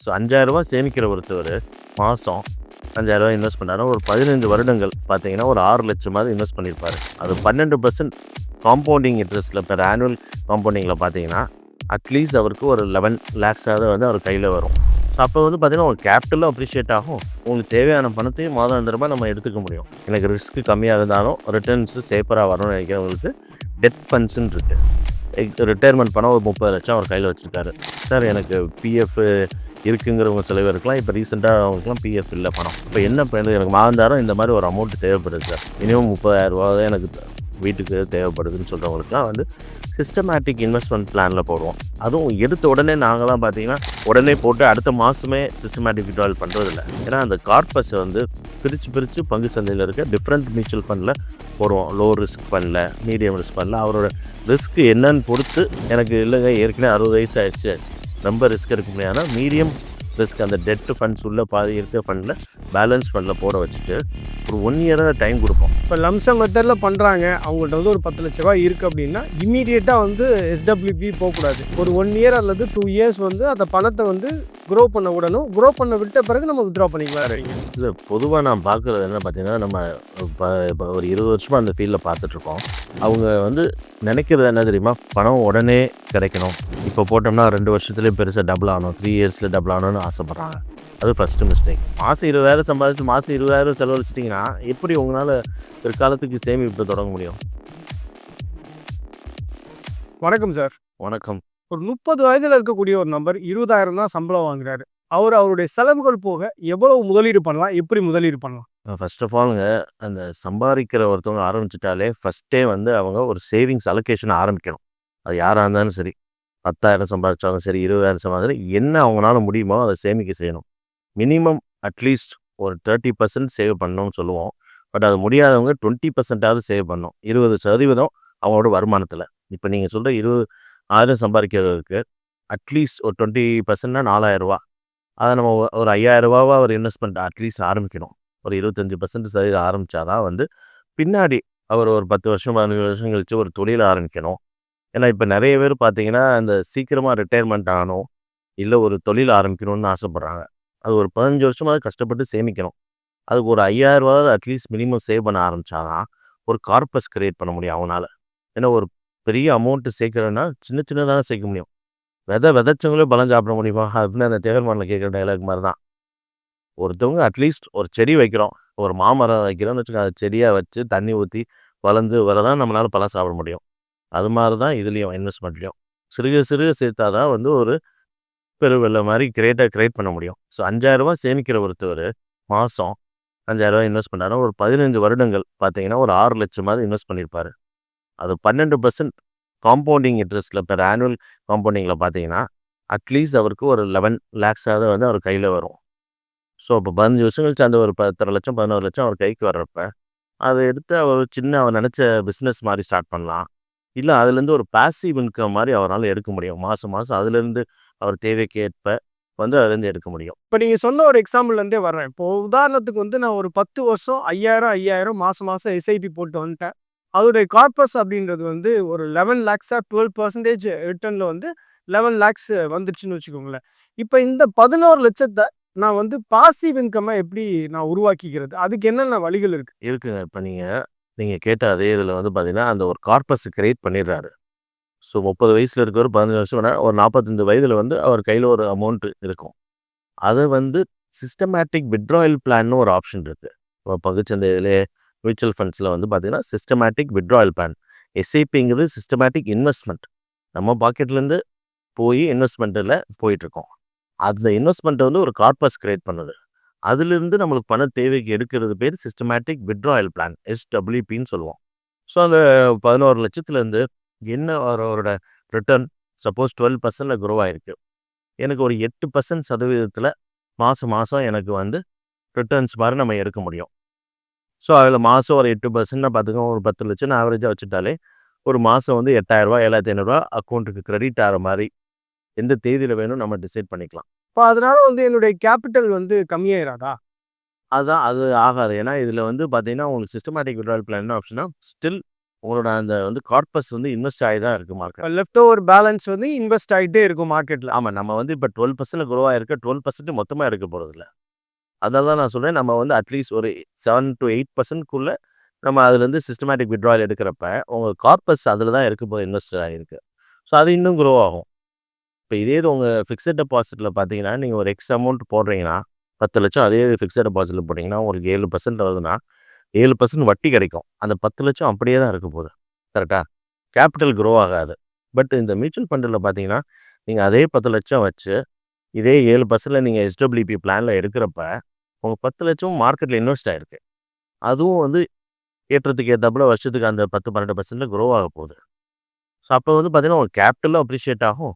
So அஞ்சாயிரரூபா சேமிக்கிற ஒருத்தவர் மாதம் அஞ்சாயிரரூபா invest பண்ணாரு ஒரு பதினஞ்சு வருடங்கள் பார்த்தீங்கன்னா ஒரு ஆறு லட்சமாவது இன்வெஸ்ட் பண்ணியிருப்பார் அது பன்னெண்டு பர்சன்ட் காம்பவுண்டிங் இன்ட்ரெஸ்ட்டில் பெற ஆனுவல் காம்பவுண்டிங்கில் பார்த்தீங்கன்னா அட்லீஸ்ட் அவருக்கு ஒரு லெவன் லேக்ஸாவது வந்து அவர் கையில் வரும். ஸோ அப்போ வந்து பார்த்தீங்கன்னா ஒரு கேபிட்டலும் அப்ரிஷியேட் ஆகும். உங்களுக்கு தேவையான பணத்தையும் மாதாந்திரமாக நம்ம எடுத்துக்க முடியும். எனக்கு ரிஸ்க்கு கம்மியாக இருந்தாலும் ரிட்டர்ன்ஸு சேஃபராக வரணும்னு நினைக்கிறவங்களுக்கு டெத் ஃபண்ட்ஸுன்னு இருக்குது ரிட்டையர்மெண்ட் பணம் ஒரு முப்பது லட்சம் அவர் கையில் வச்சுருக்காரு. சார் எனக்கு பிஎஃப் இருக்குங்கிறவங்க சில பேர் இருக்கலாம். இப்போ ரீசெண்டாக அவங்களுக்குலாம் பிஎஃப் இல்லை பணம். இப்போ என்ன பண்ணுறது எனக்கு மாதந்தாரம் இந்த மாதிரி ஒரு அமௌண்ட் தேவைப்படுது சார் மினிமம் முப்பதாயிரம் ரூபா தான் எனக்கு வீட்டுக்கு தேவைப்படுதுன்னு சொல்கிறவங்களுக்குலாம் வந்து சிஸ்டமேட்டிக் இன்வெஸ்ட்மெண்ட் பிளானில் போடுவோம். அதுவும் எடுத்த உடனே நாங்களாம் பார்த்தீங்கன்னா உடனே போட்டு அடுத்த மாதமே சிஸ்டமேட்டிக் விட்ரால் பண்ணுறதில்ல ஏன்னா அந்த கார்பஸை வந்து பிரித்து பிரித்து பங்கு சந்தையில் இருக்க டிஃப்ரெண்ட் மியூச்சுவல் ஃபண்டில் போடுவோம். லோ ரிஸ்க் ஃபண்டில் மீடியம் ரிஸ்க் ஃபண்டில் அவரோட ரிஸ்க் என்னன்னு பொறுத்து எனக்கு இல்லைங்க ஏற்கனவே அறுபது வயசு ஆயிடுச்சு. ரொம்ப ரிஸ்க் எடுக்க முடியாதுன்னா மீடியம் ரிஸ்க் அந்த டெட்டு ஃபண்ட்ஸ் உள்ள பாதி இருக்க ஃபண்டில் பேலன்ஸ் ஃபண்டில் போட வச்சுட்டு ஒரு ஒன் இயராக டைம் கொடுப்போம். இப்போ லம்சம் மெத்தடில் பண்ணுறாங்க அவங்கள்ட்ட வந்து ஒரு பத்து லட்ச ரூபா இருக்குது அப்படின்னா இமீடியட்டாக வந்து எஸ்டபிள்யூபி போகக்கூடாது. ஒரு ஒன் இயர் அல்லது டூ இயர்ஸ் வந்து அந்த பணத்தை வந்து க்ரோ பண்ண விடணும் க்ரோ பண்ண விட்ட பிறகு நம்ம வித்ட்ரா பண்ணிக்கலாம். இது பொதுவாக நான் பார்க்குறது என்ன பார்த்தீங்கன்னா நம்ம இப்போ இப்போ ஒரு இருபது வருஷமாக அந்த ஃபீல்டில் பார்த்துட்ருக்கோம் அவங்க வந்து நினைக்கிறது என்ன தெரியுமா? பணம் உடனே கிடைக்கணும். இப்போ போட்டோம்னா ரெண்டு வருஷத்துலேயே பெருசாக டபுள் ஆகணும். த்ரீ இயர்ஸில் டபுள் ஆகணும்னு ஆசைப்பட்றாங்க. அது ஃபஸ்ட்டு மிஸ்டேக் மாதம் இருபதாயிரம் சம்பாதிச்சு மாதம் இருபதாயிரம் செலவழிச்சிட்டிங்கன்னா எப்படி உங்களால் பிற்காலத்துக்கு சேமிப்பு தொடங்க முடியும்? வணக்கம் சார் வணக்கம். ஒரு முப்பது வயதில் இருக்கக்கூடிய ஒரு நபர் இருபதாயிரம் தான் சம்பளம் வாங்குறாரு. அவர் அவருடைய செலவுகள் போக எவ்வளவு முதலீடு பண்ணலாம்? எப்படி முதலீடு பண்ணலாம்? ஃபர்ஸ்ட் ஆஃப் ஆலுங்க அந்த சம்பாதிக்கிற ஒருத்தவங்க ஆரம்பிச்சிட்டாலே ஃபஸ்ட்டே வந்து அவங்க ஒரு சேவிங்ஸ் அலோகேஷன் ஆரம்பிக்கணும். அது யாராக இருந்தாலும் சரி. பத்தாயிரம் சம்பாதிச்சாலும் சரி இருபதாயிரம் சம்பாதிச்சாலும் என்ன அவங்களால முடியுமோ அதை சேமிக்க செய்யணும். மினிமம் அட்லீஸ்ட் ஒரு தேர்ட்டி பர்சன்ட் சேவ் பண்ணணும்னு சொல்லுவோம். பட் அது முடியாதவங்க டுவெண்ட்டி பர்சன்டாவது சேவ் பண்ணணும். இருபது சதவீதம் அவங்களோட வருமானத்தில். இப்போ நீங்கள் சொல்கிற இருபது ஆயிரம் சம்பாதிக்கிறவருக்கு அட்லீஸ்ட் ஒரு டுவெண்ட்டி பர்சன்ட்னா நாலாயிரரூவா. அதை நம்ம ஒரு ஐயாயிரரூபாவா ஒரு இன்வெஸ்ட்மெண்ட் அட்லீஸ்ட் ஆரம்பிக்கணும். ஒரு இருபத்தஞ்சி பர்சன்ட் சதவீதம் ஆரம்பித்தாதான் வந்து பின்னாடி அவர் ஒரு பத்து வருஷம் பதினஞ்சு வருஷம் கழித்து ஒரு தொழில் ஆரம்பிக்கணும். ஏன்னா இப்போ நிறைய பேர் பார்த்தீங்கன்னா இந்த சீக்கிரமாக ரிட்டையர்மெண்ட் ஆகணும். இல்லை ஒரு தொழில் ஆரம்பிக்கணும்னு ஆசைப்பட்றாங்க. அது ஒரு பதினஞ்சு வருஷமாவது கஷ்டப்பட்டு சேமிக்கணும். அதுக்கு ஒரு ஐயாயிரரூபாவது அட்லீஸ்ட் மினிமம் சேவ் பண்ண ஆரம்பிச்சாதான் ஒரு கார்பஸ் க்ரியேட் பண்ண முடியும் அவனால். ஏன்னா ஒரு பெரிய அமௌண்ட்டு சேர்க்குறேன்னா சின்ன சின்னதாக சேர்க்க முடியும். விதை விதைச்சவங்களே பலம் சாப்பிட முடியுமா? அப்படின்னு அந்த தேகர்மானில் கேட்குற டைலாக் மாதிரி தான் ஒருத்தவங்க அட்லீஸ்ட் ஒரு செடி வைக்கிறோம். ஒரு மாமரம் வைக்கிறோம்னு வச்சுக்கோங்க. அது செடியாக வச்சு தண்ணி ஊற்றி வளர்ந்து வரதான் நம்மளால் பழம் சாப்பிட முடியும். அது மாதிரி தான் இதுலேயும் இன்வெஸ்ட்மெண்ட்லேயும் சிறுக சிறுக சேர்த்தா தான் வந்து ஒரு பெருவெள்ள மாதிரி கிரியேட்டாக கிரியேட் பண்ண முடியும். ஸோ அஞ்சாயிரரூபா சேமிக்கிற ஒருத்தவர் மாதம் அஞ்சாயிரரூபா இன்வெஸ்ட் பண்ணாருன்னா ஒரு பதினஞ்சு வருடங்கள் பார்த்தீங்கன்னா ஒரு ஆறு லட்சம் மாதிரி இன்வெஸ்ட் பண்ணியிருப்பார் அது பன்னெண்டு பர்சன்ட் காம்பவுண்டிங் இன்ட்ரெஸ்ட்டில் பெர் ஆனுவல் காம்பவுண்டிங்கில் பார்த்தீங்கன்னா அட்லீஸ்ட் அவருக்கு ஒரு லெவன் லேக்ஸாவது வந்து அவர் கையில் வரும். ஸோ இப்போ பதினஞ்சு வருஷம் கழிச்சு அந்த ஒரு பத்தரை லட்சம் பதினோரு லட்சம் அவர் கைக்கு வர்றப்ப அதை எடுத்து அவர் சின்ன அவர் நினச்ச பிஸ்னஸ் மாதிரி ஸ்டார்ட் பண்ணலாம். இல்லை அதுலேருந்து ஒரு பாசிவ் இன்கம் மாதிரி அவரால் எடுக்க முடியும். மாதம் மாதம் அதுலேருந்து அவர் தேவைக்கேற்ப வந்து அதுலேருந்து எடுக்க முடியும். இப்போ நீங்கள் சொன்ன ஒரு எக்ஸாம்பிள்லேருந்தே வர்றேன். இப்போ உதாரணத்துக்கு வந்து நான் ஒரு பத்து வருஷம் ஐயாயிரம் ஐயாயிரம் மாதம் மாதம் எஸ்ஐபி போட்டு வந்துட்டேன். அதோடைய கார்பஸ் அப்படின்றது வந்து ஒரு லெவன் லேக்ஸாக டுவெல் பர்சன்டேஜ் ரிட்டர்னில் வந்து லெவன் லேக்ஸ் வந்துடுச்சுன்னு வச்சுக்கோங்களேன். இப்போ இந்த பதினோரு லட்சத்தை நான் வந்து பாசிவ் இன்கம்மை எப்படி நான் உருவாக்கிக்கிறது? அதுக்கு என்னென்ன வழிகள் இருக்குது இருக்குங்க. இப்போ நீங்கள் நீங்கள் கேட்ட அதே இதில் வந்து பார்த்தீங்கன்னா அந்த ஒரு கார்பஸ் கிரியேட் பண்ணிடுறாரு. ஸோ முப்பது வயசில் இருக்கவர் பதினஞ்சு வருஷம் வேணா ஒரு நாற்பத்தஞ்சு வயதில் வந்து அவர் கையில் ஒரு அமௌண்ட்டு இருக்கும். அதை வந்து சிஸ்டமேட்டிக் விட்ராயல் பிளான்னு ஒரு ஆப்ஷன் இருக்குது இப்போ பங்குச்சந்தையிலே மியூச்சுவல் ஃபண்ட்ஸில் வந்து பார்த்திங்கன்னா சிஸ்டமேட்டிக் விட்ராயல் பிளான் எஸ்ஐபிங்கிறது சிஸ்டமேட்டிக் இன்வெஸ்ட்மெண்ட் நம்ம பாக்கெட்லேருந்து போய் இன்வெஸ்ட்மெண்ட்டில் போயிட்டுருக்கோம். அந்த இன்வெஸ்ட்மெண்ட்டை வந்து ஒரு கார்பஸ் கிரியேட் பண்ணுது. அதுலேருந்து நம்மளுக்கு பண தேவைக்கு எடுக்கிறது பேர் சிஸ்டமேட்டிக் விட்ராயல் பிளான் எஸ்டபிள்யூபின்னு சொல்லுவோம். ஸோ அந்த பதினோரு லட்சத்துலேருந்து என்ன அவரோட ரிட்டர்ன் சப்போஸ் டுவெல் பர்சன்டில் குரோ ஆகிருக்கு எனக்கு ஒரு எட்டு பர்சன்ட் சதவீதத்தில் மாதம் மாதம் எனக்கு வந்து ரிட்டர்ன்ஸ் மாதிரி நம்ம எடுக்க முடியும். ஸோ அதில் மாதம் ஒரு எட்டு பர்சன்ட்னா பார்த்துக்கோங்க. ஒரு பத்து லட்சம் ஆவரேஜாக வச்சுட்டாலே ஒரு மாதம் வந்து எட்டாயிரரூபா ஏழாயிரத்தி ஐநூறுரூவா அக்கௌண்ட்டுக்கு கிரெடிட் ஆகிற மாதிரி எந்த தேதியில் வேணும் நம்ம டிசைட் பண்ணிக்கலாம். இப்போ அதனால வந்து என்னுடைய கேபிட்டல் வந்து கம்மியாயிராதா? அதான் அது ஆகாது. ஏன்னா இதில் வந்து பார்த்தீங்கன்னா உங்களுக்கு சிஸ்டமேட்டிக் விட்ரால் பிளான் என்ன ஆப்ஷனா ஸ்டில் உங்களோட அந்த வந்து கார்பஸ் வந்து இன்வெஸ்ட் ஆகி தான் இருக்குது மார்க்கெட் லெஃப்ட் ஓவர் பேலன்ஸ் வந்து இன்வெஸ்ட் ஆகிட்டே இருக்கும் மார்க்கெட்டில் ஆமாம் நம்ம வந்து இப்போ டுவெல் பர்சன்ட் குரோ ஆயிருக்க. டுவெல் பர்சன்ட் மொத்தமாக இருக்க போகிறதில்ல அதனால தான் நான் சொல்கிறேன் நம்ம வந்து அட்லீஸ்ட் ஒரு செவன் டு எயிட் பர்சன்ட்குள்ளே நம்ம அதுலேருந்து சிஸ்டமேட்டிக் விட்ராயல் எடுக்கிறப்ப உங்கள் கார்பஸ் அதில் தான் இருக்க போது இன்வெஸ்டர் ஆகிருக்கு ஸோ அது இன்னும் க்ரோ ஆகும். இப்போ இதே இது உங்கள் ஃபிக்ஸட் டெபாசிட்டில் பார்த்தீங்கன்னா நீங்கள் ஒரு எக்ஸ் அமௌண்ட் போடுறீங்கன்னா பத்து லட்சம் அதே ஃபிக்ஸட் டெபாசிட்டில் போட்டிங்கன்னா உங்களுக்கு ஏழு பர்சன்ட் வருதுன்னா ஏழு பர்சன்ட் வட்டி கிடைக்கும். அந்த பத்து லட்சம் அப்படியே தான் இருக்க போகுது. கரெக்டாக கேபிட்டல் க்ரோ ஆகாது. பட் இந்த மியூச்சுவல் ஃபண்டில் பார்த்தீங்கன்னா நீங்கள் அதே பத்து லட்சம் வச்சு இதே ஏழு பர்சன்டில் நீங்கள் எஸ்டபிள்யூபி பிளானில் எடுக்கிறப்ப உங்கள் பத்து லட்சம் மார்க்கெட்டில் இன்வெஸ்ட் ஆகிருக்கு அதுவும் வந்து ஏற்றத்துக்கு ஏற்றப்பல வருஷத்துக்கு அந்த பத்து பன்னெண்டு பர்சன்ட்டில் க்ரோ ஆக போகுது. ஸோ அப்போ வந்து பார்த்தீங்கன்னா உங்கள் கேபிட்டலும் அப்ரிஷியேட் ஆகும்.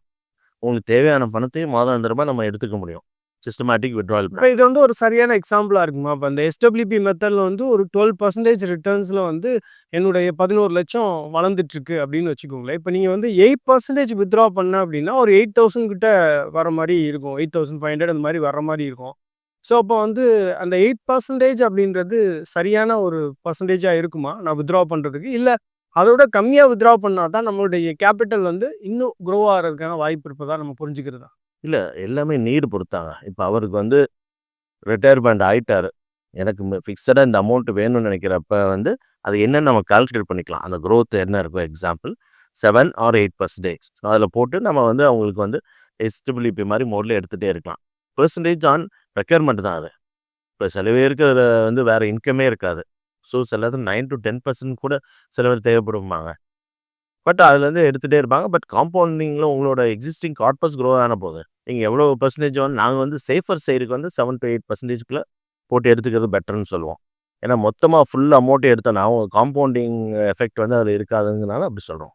உங்களுக்கு தேவையான பணத்தையும் மாதாந்திரமாக நம்ம எடுத்துக்க முடியும். சிஸ்டமேட்டிக் விட்ரால் இப்போ இது வந்து ஒரு சரியான எக்ஸாம்பிளாக இருக்குமா? இப்போ அந்த எஸ்டபிள்யூபி மெத்தடில் வந்து ஒரு டுவெல் பர்சன்டேஜ் ரிட்டர்ன்ஸில் வந்து என்னுடைய பதினோரு லட்சம் வளர்ந்துட்டுருக்கு அப்படின்னு வச்சுக்கோங்களேன். இப்போ நீங்கள் வந்து எயிட் பர்சன்டேஜ் வித்ட்ரா பண்ண அப்படின்னா ஒரு எயிட் தௌசண்ட் கிட்ட வர மாதிரி இருக்கும். எயிட் தௌசண்ட் ஃபைவ் ஹண்ட்ரட் அந்த மாதிரி வர மாதிரி இருக்கும். ஸோ அப்போ வந்து அந்த எயிட் பர்சன்டேஜ் அப்படின்றது சரியான ஒரு பர்சன்டேஜாக இருக்குமா? நான் வித்ட்ரா பண்ணுறதுக்கு இல்லை அதோட கம்மியாக வித்ட்ரா பண்ணால் தான் நம்மளுடைய கேபிட்டல் வந்து இன்னும் க்ரோ ஆகிறதுக்கான வாய்ப்பு இருப்பதாக நம்ம புரிஞ்சுக்கிறதா? இல்லை எல்லாமே நீடு பொறுத்தாங்க. இப்போ அவருக்கு வந்து ரிட்டையர்மெண்ட் ஆகிட்டார் எனக்கு ஃபிக்ஸடாக இந்த அமௌண்ட் வேணும்னு நினைக்கிறப்ப வந்து அது என்னன்னு நம்ம கால்குலேட் பண்ணிக்கலாம். அந்த க்ரோத் என்ன இருக்கும் example seven or eight percentage so அதில் போட்டு நம்ம வந்து அவங்களுக்கு வந்து எஸ்டபிள்யூபி மாதிரி மோடில் எடுத்துகிட்டே இருக்கலாம். பர்சன்டேஜ் ஆன் ரெக்யர்மெண்ட் தான் அது. இப்போ சில பேருக்கு அதில் வந்து வேறு இன்கமே இருக்காது. ஸோ சிலது நைன் டு டென் பர்சன்ட் கூட சில பேர் தேவைப்படுவாங்க பட் அதுலேருந்து எடுத்துகிட்டே இருப்பாங்க. பட் காம்பவுண்டிங்கில் உங்களோட எக்ஸிஸ்டிங் கார்பஸ் க்ரோ ஆன போகுது நீங்கள் எவ்வளோ பர்சன்டேஜ் வந்து நாங்கள் வந்து சேஃபர் சைடுக்கு வந்து செவன் டு எயிட் பர்சன்டேஜ்குள்ளே போட்டு எடுத்துக்கிறது பெட்டர்னு சொல்லுவோம். ஏன்னா மொத்தமாக ஃபுல் அமௌண்ட் எடுத்தோன்னா அவங்க காம்பவுண்டிங் எஃபெக்ட் வந்து அதில் இருக்காதுங்கனால அப்படி சொல்கிறோம்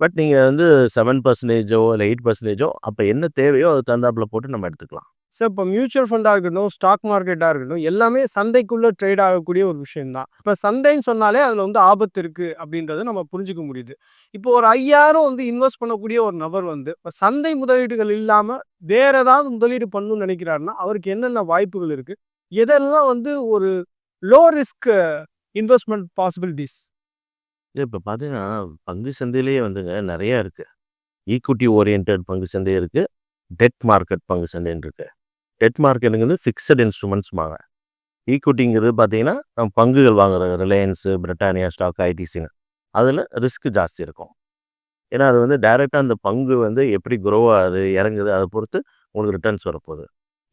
பட் நீங்கள் வந்து செவன் பர்சன்டேஜோ இல்லை எயிட் பர்சன்டேஜோ அப்போ என்ன தேவையோ அது தகுந்தாப்புல போட்டு நம்ம எடுத்துக்கலாம். சார் இப்போ மியூச்சுவல் ஃபண்டாக இருக்கட்டும் ஸ்டாக் மார்க்கெட்டாக இருக்கட்டும் எல்லாமே சந்தைக்குள்ளே ட்ரேட் ஆகக்கூடிய ஒரு விஷயம்தான். இப்போ சந்தைன்னு சொன்னாலே அதில் வந்து ஆபத்து இருக்குது அப்படின்றத நம்ம புரிஞ்சுக்க முடியுது. இப்போ ஒரு ஐயாயிரம் வந்து இன்வெஸ்ட் பண்ணக்கூடிய ஒரு நபர் வந்து இப்போ சந்தை முதலீடுகள் இல்லாமல் வேறு ஏதாவது முதலீடு பண்ணணும்னு நினைக்கிறாருன்னா அவருக்கு என்னென்ன வாய்ப்புகள் இருக்குது எதெல்லாம் வந்து ஒரு லோ ரிஸ்க் இன்வெஸ்ட்மெண்ட் பாசிபிலிட்டிஸ் இப்போ பார்த்தீங்கன்னா பங்கு சந்தையிலேயே வந்துங்க நிறையா இருக்குது ஈக்விட்டி ஓரியன்ட் பங்கு சந்தை இருக்குது டெட் மார்க்கெட் பங்கு சந்தைன்னு இருக்குது டெட் மார்க்கெட்டுங்கிறது ஃபிக்ஸட் இன்ஸ்ட்ருமெண்ட்ஸ்மாங்க ஈக்குவிட்டிங்கிறது பார்த்தீங்கன்னா நம்ம பங்குகள் வாங்குறது ரிலையன்ஸு பிரிட்டானியா ஸ்டாக் ஐடிசின்னு. அதில் ரிஸ்க் ஜாஸ்தி இருக்கும். ஏன்னா அது வந்து டைரெக்டாக அந்த பங்கு வந்து எப்படி க்ரோ ஆகுது இறங்குது அதை பொறுத்து உங்களுக்கு ரிட்டர்ன்ஸ் வரப்போகுது.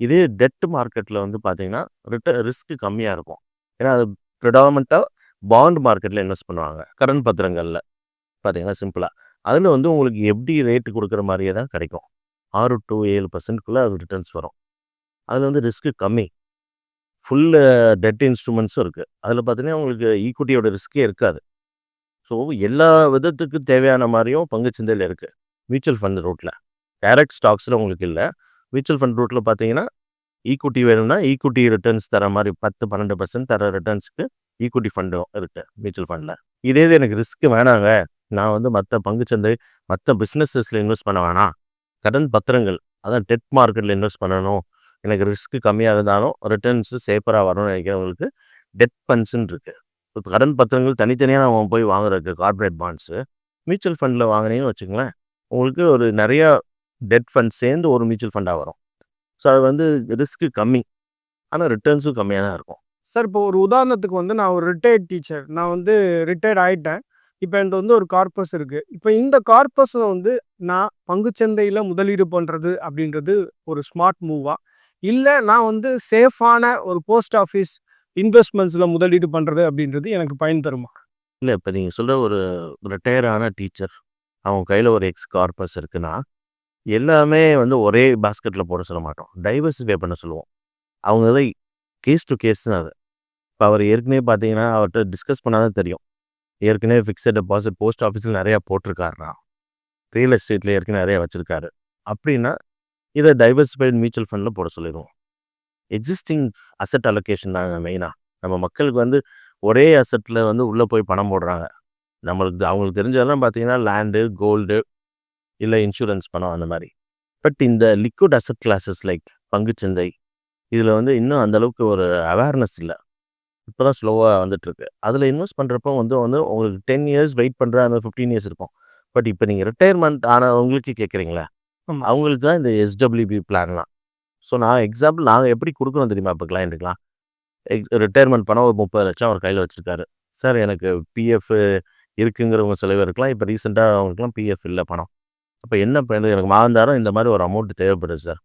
இதே டெட் மார்க்கெட்டில் வந்து பார்த்தீங்கன்னா ரிட்டர் ரிஸ்க் கம்மியாக இருக்கும். ஏன்னா அது ப்ரிடாமெண்ட்டாக பாண்ட் மார்க்கெட்டில் இன்வெஸ்ட் பண்ணுவாங்க கடன் பத்திரங்களில். பார்த்தீங்கன்னா சிம்பிளாக அதில் வந்து உங்களுக்கு எப்படி ரேட்டு கொடுக்குற மாதிரியே தான் கிடைக்கும். ஆறு டு ஏழு பர்சன்ட்குள்ளே அது ரிட்டர்ன்ஸ் வரும். அதில் வந்து ரிஸ்க்கு கம்மி. ஃபுல்லு டெட் இன்ஸ்ட்ருமெண்ட்ஸும் இருக்குது அதில் பார்த்தீங்கன்னா உங்களுக்கு ஈக்விட்டியோட ரிஸ்க்கே இருக்காது. ஸோ எல்லா விதத்துக்கு தேவையான மாதிரியும் பங்குச்சந்தையில் இருக்குது மியூச்சுவல் ஃபண்ட் ரூட்டில் டைரக்ட் ஸ்டாக்ஸில் உங்களுக்கு இல்லை. மியூச்சுவல் ஃபண்ட் ரூட்டில் பார்த்தீங்கன்னா ஈக்குவிட்டி வேணும்னா ஈக்குவிட்டி ரிட்டர்ன்ஸ் தர மாதிரி பத்து பன்னெண்டு பர்சன்ட் தர ரிட்டர்ன்ஸ்க்கு ஈக்குவிட்டி ஃபண்டும் இருக்குது மியூச்சுவல் ஃபண்டில் இதே இது எனக்கு ரிஸ்க்கு வேணாங்க. நான் வந்து மற்ற பங்குச்சந்தை மற்ற பிஸ்னஸஸில் இன்வெஸ்ட் பண்ண வேணாம். கடன் பத்திரங்கள் அதான் டெட் மார்க்கெட்டில் இன்வெஸ்ட் பண்ணணும். எனக்கு ரிஸ்க்கு கம்மியாக இருந்தாலும் ரிட்டர்ன்ஸு சேஃபராக வரணும்னு நினைக்கிறவங்களுக்கு டெட் ஃபண்ட்ஸுன்னு இருக்குது இப்போ கடன் பத்திரங்கள் தனித்தனியாக நம்ம போய் வாங்குறதுக்கு கார்ப்பரேட் பாண்ட்ஸு மியூச்சுவல் ஃபண்டில் வாங்கினீங்கன்னு வச்சுங்களேன் உங்களுக்கு ஒரு நிறையா டெட் ஃபண்ட் சேர்ந்து ஒரு மியூச்சுவல் ஃபண்டாக வரும். ஸோ அது வந்து ரிஸ்க்கு கம்மி. ஆனால் ரிட்டர்ன்ஸும் கம்மியாக தான் இருக்கும். சார் இப்போ ஒரு உதாரணத்துக்கு வந்து நான் ஒரு ரிட்டையர்ட் டீச்சர் நான் வந்து ரிட்டையர்ட் ஆகிட்டேன் இப்போ இந்த வந்து ஒரு கார்பஸ் இருக்குது இப்போ இந்த கார்பஸை வந்து நான் பங்குச்சந்தையில் முதலீடு பண்ணுறது அப்படின்றது ஒரு ஸ்மார்ட் மூவாக இல்லை நான் வந்து சேஃபான ஒரு போஸ்ட் ஆஃபீஸ் இன்வெஸ்ட்மெண்ட்ஸில் முதலீடு பண்ணுறது அப்படின்றது எனக்கு பயன் தருமா? இல்லை இப்போ நீங்கள் சொல்கிற ஒரு ரிட்டையரான டீச்சர் அவங்க கையில் ஒரு எக்ஸ் கார்பஸ் இருக்குன்னா எல்லாமே வந்து ஒரே பாஸ்கெட்டில் போட சொல்ல மாட்டோம். டைவர்சிஃபை பண்ண சொல்லுவோம். அவங்க தான் கேஸ் டு கேஸ் தான் அது. இப்போ அவர் ஏற்கனவே பார்த்தீங்கன்னா அவர்கிட்ட டிஸ்கஸ் பண்ணாதான் தெரியும். ஏற்கனவே ஃபிக்ஸட் டெபாசிட் போஸ்ட் ஆஃபீஸில் நிறையா போட்டிருக்காருனா ரியல் எஸ்டேட்டில் ஏற்கனவே நிறையா வச்சுருக்காரு. அப்படின்னா இதை டைவர்சிஃபைடு மியூச்சுவல் ஃபண்டில் போட சொல்லிடுவோம். எக்ஸிஸ்டிங் அசட் அலோகேஷன் தாங்க மெயினாக நம்ம மக்களுக்கு வந்து ஒரே அசட்டில் வந்து உள்ளே போய் பணம் போடுறாங்க. நம்மளுக்கு அவங்களுக்கு தெரிஞ்சதெல்லாம் பார்த்தீங்கன்னா லேண்டு கோல்டு இல்லை இன்சூரன்ஸ் பணம் அந்த மாதிரி. பட் இந்த லிக்விட் அசட் கிளாஸஸ் லைக் பங்குச்சந்தை இதில் வந்து இன்னும் அந்தளவுக்கு ஒரு அவேர்னஸ் இல்லை. இப்போ தான் ஸ்லோவாக வந்துட்டுருக்கு. அதில் இன்வெஸ்ட் பண்ணுறப்போ வந்து வந்து உங்களுக்கு டென் இயர்ஸ் வெயிட் பண்ணுற அந்த ஃபிஃப்டீன் இயர்ஸ் இருக்கும். பட் இப்போ நீங்கள் ரிட்டையர்மெண்ட் ஆனவங்களுக்கு கேட்குறீங்களா அவங்களுக்கு தான் இந்த எஸ்டபிள்யூபி பிளான்லாம் ஸோ நான் எக்ஸாம்பிள் நாங்கள் எப்படி கொடுக்குறோம் தெரியுமா இப்போ கிளைண்ட்டுக்கெலாம் எக்ஸ் ரிட்டையர்மெண்ட் பணம் ஒரு முப்பது லட்சம் அவர் கையில் வச்சுருக்காரு. சார் எனக்கு பிஎஃப் இருக்குங்கிறவங்க சில பேருக்குலாம் இப்போ ரீசெண்டாக அவங்களுக்குலாம் பிஎஃப் இல்லை பணம். அப்போ என்ன பண்ணுறது எனக்கு மாதந்தாரம் இந்த மாதிரி ஒரு அமௌண்ட் தேவைப்படுது சார்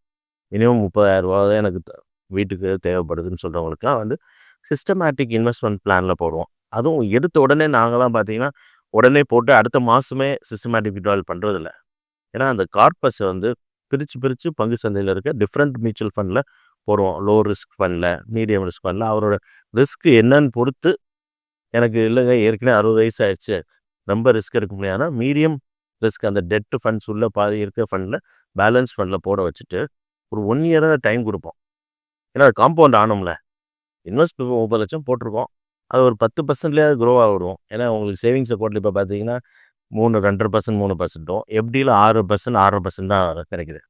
மினிமம் முப்பதாயிரம் ரூபா தான் எனக்கு வீட்டுக்கு தேவைப்படுதுன்னு சொல்கிறவங்களுக்குலாம் வந்து சிஸ்டமேட்டிக் இன்வெஸ்ட்மெண்ட் பிளானில் போடுவோம். அதுவும் எடுத்த உடனே நாங்களாம் பார்த்தீங்கன்னா உடனே போட்டு அடுத்த மாதமே சிஸ்டமேட்டிக் விட்ரால் பண்ணுறதில்ல ஏன்னா அந்த கார்பஸை வந்து பிரித்து பிரித்து பங்கு சந்தையில் இருக்க டிஃப்ரெண்ட் மியூச்சுவல் ஃபண்டில் போடுவோம் லோ ரிஸ்க் ஃபண்டில் மீடியம் ரிஸ்க் ஃபண்டில் அவரோட ரிஸ்க் என்னன்னு பொறுத்து எனக்கு இல்லைங்க ஏற்கனவே அறுபது வயசு ஆயிடுச்சு. ரொம்ப ரிஸ்க் எடுக்க முடியாதுன்னா மீடியம் ரிஸ்க் அந்த டெட்டு ஃபண்ட்ஸ் உள்ள பாதி இருக்க ஃபண்டில் பேலன்ஸ் ஃபண்டில் போட வச்சுட்டு ஒரு ஒன் இயராக டைம் கொடுப்போம். ஏன்னா அது காம்பவுண்ட் ஆனோம்ல. இன்வெஸ்ட் முப்பது லட்சம் போட்டிருக்கோம். அது ஒரு பத்து பர்சன்ட்லேயே க்ரோ ஆகிடுவோம் ஏன்னா உங்களுக்கு சேவிங்ஸ் அக்கௌண்ட்டில் இப்போ பார்த்தீங்கன்னா மூணு ரெண்டரை பர்சன்ட் மூணு பர்சன்ட்டும் எப்படியில் ஆறு பர்சன்ட் ஆறரை பர்சன்ட் தான் கிடைக்குது.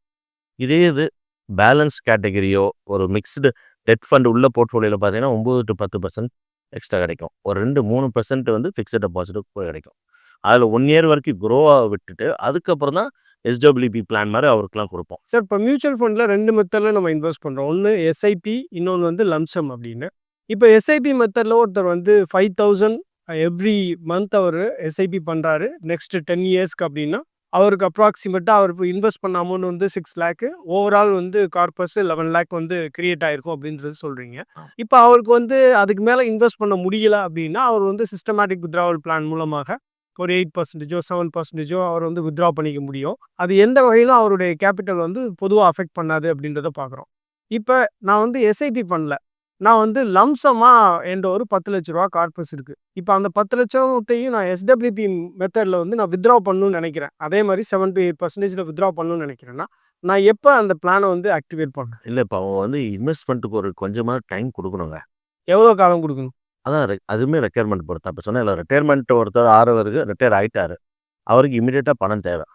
இதே இது பேலன்ஸ் கேட்டகரியோ ஒரு மிக்ஸ்டு டெட் ஃபண்ட் உள்ள போர்ட்ஃபோலியோவில் பார்த்தீங்கன்னா ஒம்பது டு பத்து பர்சன்ட் எக்ஸ்ட்ரா கிடைக்கும். ஒரு ரெண்டு மூணு பர்சன்ட் வந்து ஃபிக்ஸட் டெபாசிட் கிடைக்கும். அதில் ஒன் இயர் வரைக்கும் குரோவாக விட்டுட்டு அதுக்கப்புறம் தான் எஸ்டபிள்யூபி பிளான் மாதிரி அவருக்குலாம் கொடுப்போம். சார் இப்போ மியூச்சுவல் ஃபண்டில் ரெண்டு மெத்தடில் நம்ம இன்வெஸ்ட் பண்ணுறோம் ஒன்று எஸ்ஐபி இன்னொன்று வந்து லம்சம் அப்படின்னு. இப்போ எஸ்ஐபி மெத்தடில் ஒருத்தர் வந்து ஃபைவ் தௌசண்ட் எவ்ரி மந்த் அவர் எஸ்ஐபி பண்ணுறாரு நெக்ஸ்ட் டென் இயர்ஸ்க்கு அப்படின்னா அவருக்கு அப்ராக்சிமேட்டாக அவர் இப்போ இன்வெஸ்ட் பண்ண அமௌண்ட் வந்து சிக்ஸ் லேக்கு ஓவரால் வந்து கார்பஸ் லெவன் லேக் வந்து கிரியேட் ஆயிருக்கும் அப்படின்றது சொல்கிறீங்க. இப்போ அவருக்கு வந்து அதுக்கு மேலே இன்வெஸ்ட் பண்ண முடியல அப்படின்னா அவர் வந்து சிஸ்டமேட்டிக் வித்ராவல் பிளான் மூலமாக ஒரு எயிட் பர்சன்டேஜோ செவன் பர்சன்டேஜோ அவர் வந்து வித்ரா பண்ணிக்க முடியும். அது எந்த வகையிலும் அவருடைய கேபிட்டல் வந்து பொதுவாக அஃபெக்ட் பண்ணாது அப்படின்றத பார்க்குறோம் இப்போ நான் வந்து எஸ்ஐபி பண்ணல. நான் வந்து லம்சமாக என்ற ஒரு பத்து லட்ச ரூபா கார்பஸ் இருக்குது இப்போ அந்த பத்து லட்சத்தையும் நான் எஸ்டபிள்யூபி மெத்தடில் வந்து நான் வித்ரா பண்ணணும்னு நினைக்கிறேன். அதே மாதிரி செவன் டு எயிட் பர்சன்டேஜில் வித்ரா பண்ணணும்னு நினைக்கிறேன்னா நான் எப்போ அந்த பிளானை வந்து ஆக்டிவேட் பண்ணேன் இல்லை இப்போ அவங்க வந்து இன்வெஸ்ட்மெண்ட்டுக்கு ஒரு கொஞ்சமாக டைம் கொடுக்கணுங்க. எவ்வளோ காலம் கொடுக்கணும்? அதான் அதுவுமே ரெக்யர்மெண்ட் பொறுத்தா. இப்போ சொன்னேன் ரிட்டையர்மெண்ட் ஒருத்தர் ஆறவருக்கு ரிட்டையர் ஆயிட்டாரு. அவருக்கு இமீடியட்டாக பணம் தேவை.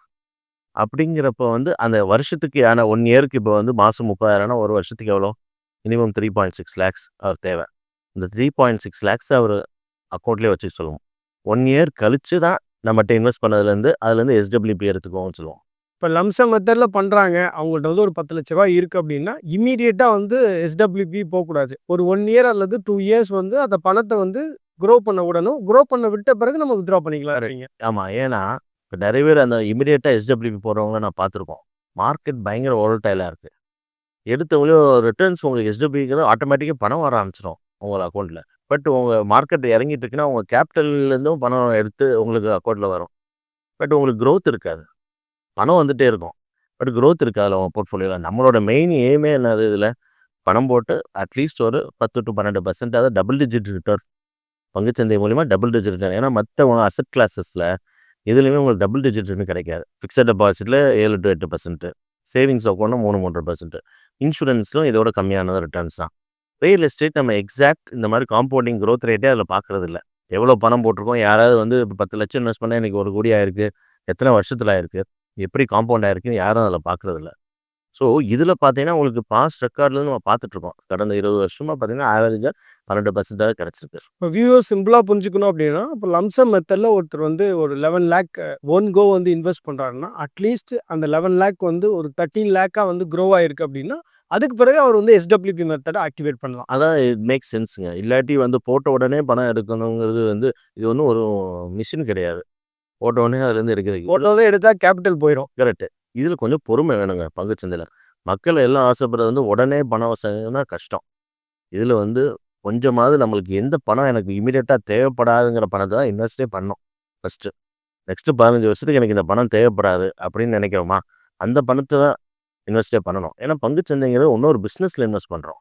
அப்படிங்கிறப்ப வந்து அந்த வருஷத்துக்கு ஆன ஒன் இயருக்கு இப்போ வந்து மாதம் முப்பதாயிரம்னா ஒரு வருஷத்துக்கு எவ்வளோ? Minimum three point six lakhs அவர் தேவை. இந்த த்ரீ பாயிண்ட் சிக்ஸ் லேக்ஸ் அவர் அக்கௌண்ட்லேயே வச்சுக்க சொல்லுவோம். ஒன் இயர் கழிச்சு தான் நம்மகிட்ட இன்வெஸ்ட் பண்ணதுலேருந்து அதுலேருந்து எஸ்டபிள்யூபி எடுத்துக்குவோம்னு சொல்லுவோம். இப்போ லம்சம் மெத்தடில் பண்ணுறாங்க அவங்கள்ட்ட வந்து ஒரு பத்து லட்ச ரூபாய் இருக்குது அப்படின்னா இமீடியட்டாக வந்து எஸ்டபிள்யூபி போகக்கூடாது. ஒரு ஒன் இயர் அல்லது டூ இயர்ஸ் வந்து அந்த பணத்தை வந்து க்ரோ பண்ண விடணும் க்ரோ பண்ண விட்ட பிறகு நம்ம வித்ரா பண்ணிக்கலாம் ஆமாம் ஏன்னா இப்போ நிறைய பேர் அந்த இமிடியேட்டாக எஸ்டபிள்யூபி போடுறவங்கள நான் பார்த்துருக்கோம். மார்க்கெட் பயங்கர ஓலட்டைலாக இருக்குது எடுத்தவங்களையும் ரிட்டர்ன்ஸ் உங்களுக்கு எஸ்டபிள்யூக்கு ஆட்டோமேட்டிக்காக பணம் வர ஆரம்பிச்சிடும் உங்கள் அக்கௌண்ட்டில் பட் உங்கள் மார்க்கெட் இறங்கிட்டு இருக்குன்னா உங்கள் கேபிட்டல்லேருந்தும் பணம் எடுத்து உங்களுக்கு அக்கௌண்ட்டில் வரும். பட் உங்களுக்கு க்ரோத் இருக்காது. பணம் வந்துகிட்டே இருக்கும். பட் க்ரோத் இருக்காது உங்கள் போர்ட்ஃபோலியோவில் நம்மளோட மெயின் எய்மே என்னது இதில்? பணம் போட்டு அட்லீஸ்ட் ஒரு பத்து டு பன்னெண்டு பர்சன்டாவது அதாவது டபுள் டிஜிட் ரிட்டர்ன் பங்குச்சந்தை மூலிமா டபுள் டிஜிட் ரிட்டர்ன் ஏன்னா மற்ற அசட் கிளாஸஸில் இதுலேயுமே உங்களுக்கு டபுள் டிஜிட் ரிட்டர்ன் கிடைக்காது. ஃபிக்ஸட் டெபாசிட்டில் ஏழு டு எட்டு பர்சன்ட்டு சேவிங்ஸ் அக்கௌண்ட்டும் மூணு மூன்றரை பர்சன்ட் இன்சூரன்ஸ்லும் இதோட கம்மியான ரிட்டர்ன்ஸ் தான். ரியல் எஸ்டேட் நம்ம எக்ஸாக்ட் இந்த மாதிரி காம்பவுண்டிங் க்ரோத் ரேட்டே அதில் பார்க்குறது இல்லை எவ்வளோ பணம் போட்டிருக்கோம்? யாராவது வந்து இப்போ பத்து லட்சம் இன்வெஸ்ட் பண்ணால் எனக்கு ஒரு கோடி ஆயிருக்கு. எத்தனை வருஷத்தில் ஆயிருக்கு? எப்படி காம்பவுண்ட் ஆயிருக்குன்னு யாரும் அதில் பார்க்கறது ஸோ இதில் பார்த்தீங்கன்னா உங்களுக்கு பாஸ்ட் ரெக்கார்ட்லேருந்து நம்ம பார்த்துட்ருக்கோம் கடந்த இருபது வருஷமாக பார்த்தீங்கன்னா ஆவரேஜாக பன்னெண்டு பர்சன்டாக கிடச்சிருக்கு. இப்போ வியூவர்ஸ் சிம்பிளாக புரிஞ்சுக்கணும் அப்படின்னா இப்போ லம்சம் மெத்தடில் ஒருத்தர் வந்து ஒரு லெவன் லேக் ஒன் கோ வந்து இன்வெஸ்ட் பண்ணுறாருன்னா அட்லீஸ்ட் அந்த லெவன் லேக் வந்து ஒரு தேர்ட்டீன் லேக்காக வந்து க்ரோ ஆயிருக்கு அப்படின்னா அதுக்கு பிறகு அவர் வந்து எஸ்டபிள்யூபி மெத்தடை ஆக்டிவேட் பண்ணலாம். அதான் இட் மேக் சென்ஸுங்க இல்லாட்டி வந்து போட்ட உடனே பணம் எடுக்கணுங்கிறது வந்து இது ஒன்றும் ஒரு மிஷின் கிடையாது. போட்ட உடனே அதுலேருந்து எடுக்கிறது போட்டோதான் எடுத்தால் கேபிட்டல் போயிடும் கரெக்டு இதில் கொஞ்சம் பொறுமை வேணுங்க பங்குச்சந்தையில். மக்கள் எல்லாம் ஆசைப்படுறது வந்து உடனே பணம் வசதினா கஷ்டம். இதில் வந்து கொஞ்சமாவது நம்மளுக்கு எந்த பணம் எனக்கு இமீடியட்டாக தேவைப்படாதுங்கிற பணத்தை தான் இன்வெஸ்டே பண்ணோம். ஃபஸ்ட்டு நெக்ஸ்ட்டு பதினஞ்சு வருஷத்துக்கு எனக்கு இந்த பணம் தேவைப்படாது அப்படின்னு நினைக்கிறோமா? அந்த பணத்தை தான் இன்வெஸ்டே பண்ணணும். ஏன்னா பங்குச்சந்தைங்கிறது இன்னொரு பிஸ்னஸில் இன்வெஸ்ட் பண்ணுறோம்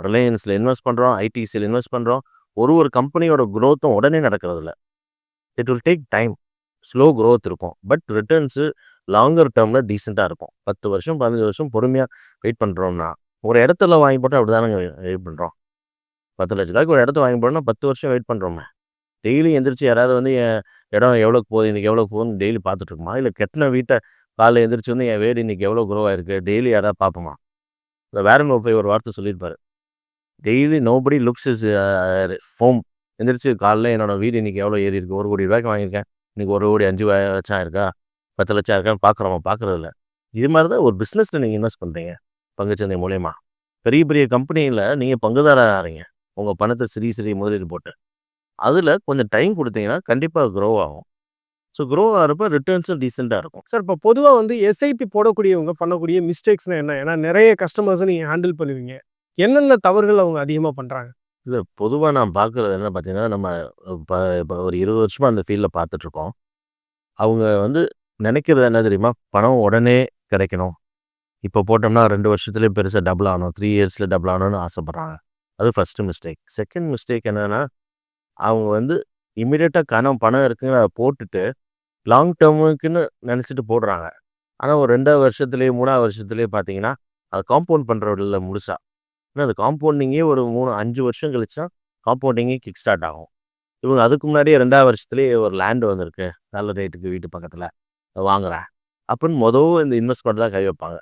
ரிலையன்ஸில் இன்வெஸ்ட் பண்ணுறோம் ஐடிசியில் இன்வெஸ்ட் பண்ணுறோம் ஒரு ஒரு கம்பெனியோட க்ரோத்தும் உடனே நடக்கிறதில்ல. It will take time slow growth இருக்கும். பட் ரிட்டர்ன்ஸு லாங்கர் டேர்மில் டீசெண்டாக இருக்கும். பத்து வருஷம் பதினஞ்சு வருஷம் பொறுமையாக வெயிட் பண்ணுறோம்னா ஒரு இடத்துல வாங்கி போட்டால் அப்படி தானேங்க வெயிட் பண்ணுறோம் பத்து லட்ச ரூபாய்க்கு ஒரு இடத்த வாங்கி போட்டோம்னா பத்து வருஷம் வெயிட் பண்ணுறோமே டெய்லி எந்திரிச்சு யாராவது வந்து என் இடம் எவ்வளோக்கு போகுது இன்றைக்கி எவ்வளோ போகுதுன்னு டெய்லி பார்த்துட்ருக்குமா இல்லை கெட்டின வீட்டை காலைல எந்திரிச்சு வந்து என் வீடு இன்றைக்கி எவ்வளோ குரோ ஆயிருக்கு? டெய்லி யாராவது பார்ப்போமா? இந்த வேரன் போய் ஒரு வார்த்தை சொல்லியிருப்பார். Daily nobody looks is home எந்திரிச்சு காலைல என்னோடய வீடு இன்றைக்கி எவ்வளோ ஏறி இருக்குது ஒரு கோடி ரூபாய்க்கு வாங்கியிருக்கேன். இன்னைக்கு ஒரு கோடி அஞ்சு லட்சம் இருக்கா? பத்து லட்சம் இருக்கான்னு பார்க்குறோமா பார்க்குறது இல்லை இது மாதிரி தான் ஒரு பிஸ்னஸில் நீங்கள் இன்வெஸ்ட் பண்ணுறீங்க பங்குச்சந்தை மூலயமா. பெரிய பெரிய கம்பெனியில் நீங்கள் பங்குதாரர் ஆகிறீங்க உங்கள் பணத்தை சிறிய சிறிய முதலீடு போட்டு. அதில் கொஞ்சம் டைம் கொடுத்தீங்கன்னா கண்டிப்பாக க்ரோ ஆகும். ஸோ க்ரோ ஆகிறப்ப ரிட்டர்ன்ஸும் டீசெண்டாக இருக்கும். சார் இப்போ பொதுவாக வந்து எஸ்ஐபி போடக்கூடியவங்க பண்ணக்கூடிய மிஸ்டேக்ஸ்னா என்ன? ஏன்னா நிறைய கஸ்டமர்ஸை நீங்கள் ஹேண்டில் பண்ணுவீங்க. என்னென்ன தவறுகள் அவங்க அதிகமாக பண்ணுறாங்க இல்லை பொதுவாக நான் பார்க்குறது என்ன பார்த்தீங்கன்னா நம்ம இப்போ இப்போ ஒரு இருபது வருஷமாக அந்த ஃபீல்டில் பார்த்துட்ருக்கோம் அவங்க வந்து நினைக்கிறது என்ன தெரியுமா? பணம் உடனே கிடைக்கணும். இப்போ போட்டோம்னா ரெண்டு வருஷத்துலேயே பெருசாக டபுள் ஆகணும். த்ரீ இயர்ஸில் டபுள் ஆகணும்னு ஆசைப்பட்றாங்க. அது ஃபஸ்ட்டு மிஸ்டேக் செகண்ட் மிஸ்டேக் என்னென்னா அவங்க வந்து இமீடியட்டாக கணம் பணம் இருக்குங்கிற போட்டுட்டு லாங் டேர்முக்குன்னு நினச்சிட்டு போடுறாங்க. ஆனால் ஒரு ரெண்டாவது வருஷத்துலேயே மூணாவது வருஷத்துலேயே பார்த்தீங்கன்னா அதை காம்பவுண்ட் பண்ணுறதில்ல முழுசா. ஏன்னா அது காம்பவுண்டிங்கே ஒரு மூணு அஞ்சு வருஷம் கழிச்சா காம்பவுண்டிங்கே கிக் ஸ்டார்ட் ஆகும். இவங்க அதுக்கு முன்னாடியே ரெண்டாவது வருஷத்துலேயே ஒரு லேண்ட் வந்திருக்கு. நல்ல ரேட்டுக்கு வீட்டு பக்கத்தில். வாங்குறேன். அப்படின்னு மொதல் இந்த இன்வெஸ்ட்மெண்ட் தான் கை வைப்பாங்க.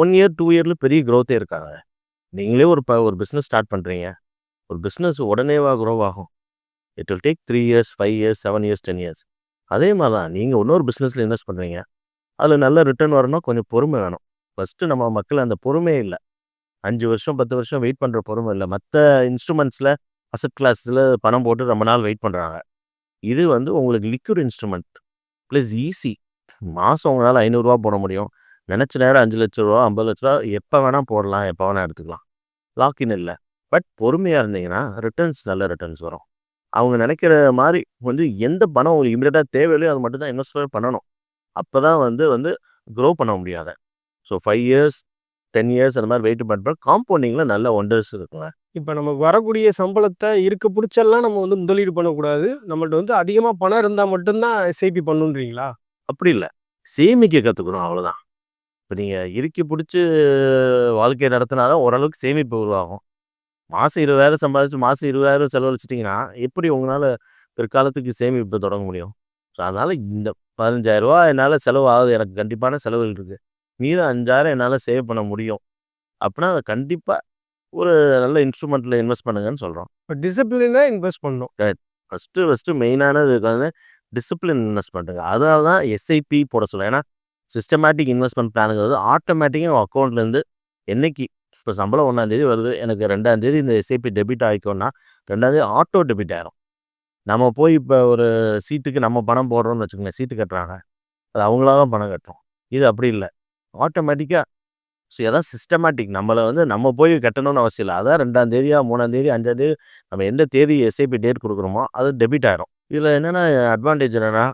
ஒன் இயர் டூ இயரில் பெரிய க்ரோத்தே இருக்காங்க. நீங்களே ஒரு ப ஒரு பிஸ்னஸ் ஸ்டார்ட் பண்ணுறீங்க ஒரு பிஸ்னஸ் உடனேவா க்ரோ ஆகும். It will take three years five years seven years ten years அதே மாதிரி தான் நீங்கள் இன்னொரு பிஸ்னஸில் இன்வெஸ்ட் பண்ணுறீங்க அதில் நல்ல ரிட்டர்ன் வரணும் கொஞ்சம் பொறுமை வேணும். ஃபஸ்ட்டு நம்ம மக்கள் அந்த பொறுமையே இல்லை. அஞ்சு வருஷம் பத்து வருஷம் வெயிட் பண்ணுற பொறுமை இல்லை. மற்ற இன்ஸ்ட்ருமெண்ட்ஸில் அசட் கிளாஸில் பணம் போட்டு ரொம்ப நாள் வெயிட் பண்ணுறாங்க இது வந்து உங்களுக்கு லிக்விட் இன்ஸ்ட்ருமெண்ட் ப்ளஸ் ஈஸி மாதம் உங்களால் ஐநூறுரூவா போட முடியும். நினச்ச நேரம் அஞ்சு லட்ச ரூபா ஐம்பது லட்ச ரூபா எப்போ வேணால் போடலாம் எப்போ வேணால் எடுத்துக்கலாம். லாக்இன் இல்லை. பட் பொறுமையாக இருந்தீங்கன்னா ரிட்டர்ன்ஸ் நல்ல ரிட்டர்ன்ஸ் வரும். அவங்க நினைக்கிற மாதிரி வந்து எந்த பணம் உங்களுக்கு இமீடியட்டாக தேவையில்லையோ அது மட்டும் தான் இன்வெஸ்ட் பண்ணணும். அப்போ தான் வந்து வந்து க்ரோ பண்ண முடியாத so five years ten years அந்த மாதிரி வெயிட் பண்ணுற காம்பவுண்டிங்கில் நல்ல ஒண்டர்ஸ் இருக்குங்க. இப்போ நமக்கு வரக்கூடிய சம்பளத்தை இருக்க பிடிச்செல்லாம் நம்ம வந்து முதலீடு பண்ணக்கூடாது. நம்மள்ட்ட வந்து அதிகமாக பணம் இருந்தால் மட்டும்தான் எஸ்ஐபி பண்ணுன்றீங்களா? அப்படி இல்லை. சேமிக்க கற்றுக்கணும் அவ்வளோதான் இப்போ நீங்கள் இறுக்கி பிடிச்சி வாழ்க்கையை நடத்தினா தான் ஓரளவுக்கு சேமிப்பு உருவாகும். மாதம் இருபதாயிரம் சம்பாதிச்சு மாதம் இருபதாயிரம் செலவழிச்சிட்டிங்கன்னா எப்படி உங்களால் பிற்காலத்துக்கு சேமிப்பு தொடங்க முடியும்? ஸோ அதனால் இந்த பதினஞ்சாயிரரூவா என்னால் செலவு ஆகுது எனக்கு கண்டிப்பான செலவுகள் இருக்குது மீதம் அஞ்சாயிரம் என்னால் சேவ் பண்ண முடியும். அப்படின்னா அதை கண்டிப்பாக ஒரு நல்ல இன்ஸ்ட்ருமெண்ட்டில் இன்வெஸ்ட் பண்ணுங்கன்னு சொல்கிறோம் இப்போ டிசிப்ளினாக இன்வெஸ்ட் பண்ணணும் ஃபஸ்ட்டு ஃபஸ்ட்டு மெயினானது வந்து டிசிப்ளின் இன்வெஸ்ட்மெண்ட்டுங்க அதனால தான் எஸ்ஐபி போட சொல்லுவேன் ஏன்னா சிஸ்டமேட்டிக் இன்வெஸ்ட்மெண்ட் பிளானுங்கிறது ஆட்டோமேட்டிக்காக உங்கள் அக்கௌண்ட்லேருந்து என்னைக்கு இப்போ சம்பளம் ஒன்றாந்தேதி வருது எனக்கு ரெண்டாந்தேதி இந்த எஸ்ஐபி டெபிட் ஆகிக்கோன்னா ரெண்டாந்தேதி ஆட்டோ டெபிட் ஆயிரும். நம்ம போய் இப்போ ஒரு சீட்டுக்கு நம்ம பணம் போடுறோம்னு வச்சுக்கோங்களேன் சீட்டு கட்டுறாங்க. அது அவங்களா தான் பணம் கட்டுறோம். இது அப்படி இல்லை. ஆட்டோமேட்டிக்காக ஸோ எதாவது சிஸ்டமேட்டிக் நம்மளை வந்து நம்ம போய் கட்டணும்னு அவசியம் இல்லை. அதான் ரெண்டாம் தேதியா மூணாம் தேதி அஞ்சாம் தேதி நம்ம எந்த தேதி எஸ்ஐபி டேட் கொடுக்குறோமோ அது டெபிட் ஆயிரும். இதில் என்னென்னா அட்வான்டேஜ் என்னென்னா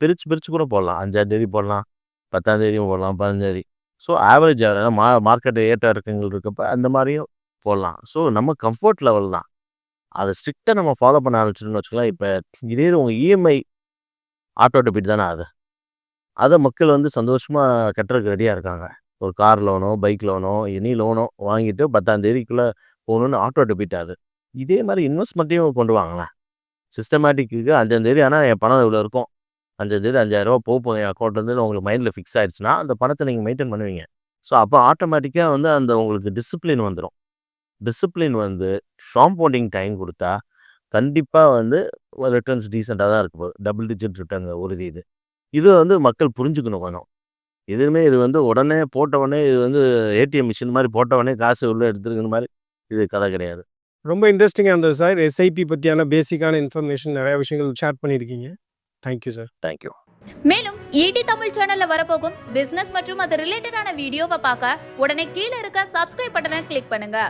பிரித்து பிரித்து கூட போடலாம். அஞ்சாம் தேதி போடலாம் பத்தாம் தேதியும் போடலாம் பதினஞ்சாந்தேதி ஸோ ஆவரேஜ் ஆகிற மா மார்க்கெட் ஏற்ற இறக்கங்கள் இருக்கப்போ அந்த மாதிரியும் போடலாம். ஸோ நம்ம கம்ஃபர்ட் லெவல் தான். அதை ஸ்ட்ரிக்டாக நம்ம ஃபாலோ பண்ண ஆரம்பிச்சிட்டோம்னு வச்சுக்கலாம் இப்போ இதே உங்கள் இஎம்ஐ ஆட்டோ டெபிட் தானே அது? அதை மக்கள் வந்து சந்தோஷமாக கட்டுறதுக்கு ரெடியாக இருக்காங்க. ஒரு கார் லோனோ பைக் லோனோ எனி லோனோ வாங்கிட்டு பத்தாந்தேதிக்குள்ளே போகணுன்னு ஆட்டோ டெபிட் ஆகுது இதே மாதிரி இன்வெஸ்ட்மெண்ட்டையும் கொண்டு வாங்களேன். சிஸ்டமேட்டிக்கு அஞ்சாந்தேதி ஆனால் என் பணம் இவ்வளோ இருக்கும்? அஞ்சாந்தேதி அஞ்சாயிரரூபா அஞ்சாயிரரூவா போக போகுது. என் அக்கௌண்ட்லேருந்து உங்களுக்கு மைண்டில் ஃபிக்ஸ் ஆயிடுச்சுன்னா அந்த பணத்தை நீங்கள் மெயின்டைன் பண்ணுவீங்க. ஸோ அப்போ ஆட்டோமேட்டிக்காக வந்து அந்த உங்களுக்கு டிசிப்ளின் வந்துடும் டிசிப்ளின் வந்து காம்பவுண்டிங் டைம் கொடுத்தா கண்டிப்பாக வந்து ரிட்டர்ன்ஸ் டீசெண்டாக தான் இருக்கும் டபுள் டிஜிட் ரிட்டர்ன் உறுதி இது. இது வந்து மக்கள் புரிஞ்சுக்கணும் கொஞ்சம். எதுவுமே இது வந்து உடனே போட்ட உடனே இது வந்து ஏடிஎம் மிஷின் மாதிரி போட்ட உடனே காசு உள்ளே எடுத்துருக்கிற மாதிரி இது கதை கிடையாது. ரொம்ப இன்ட்ரெஸ்டிங்காக இருந்தது சார். எஸ்ஐபி பற்றியான பேசிக்கான இன்ஃபர்மேஷன் நிறைய விஷயங்கள் ஷேர் பண்ணியிருக்கீங்க. Thank you sir thank you மேலும் ஈடி தமிழ் சேனல்ல வரப்போகும் பிசினஸ் மற்றும் அது ரிலேட்டடான வீடியோவை பார்க்க உடனே கீழே இருக்க சப்ஸ்கிரைப் பட்டனை கிளிக் பண்ணுங்க.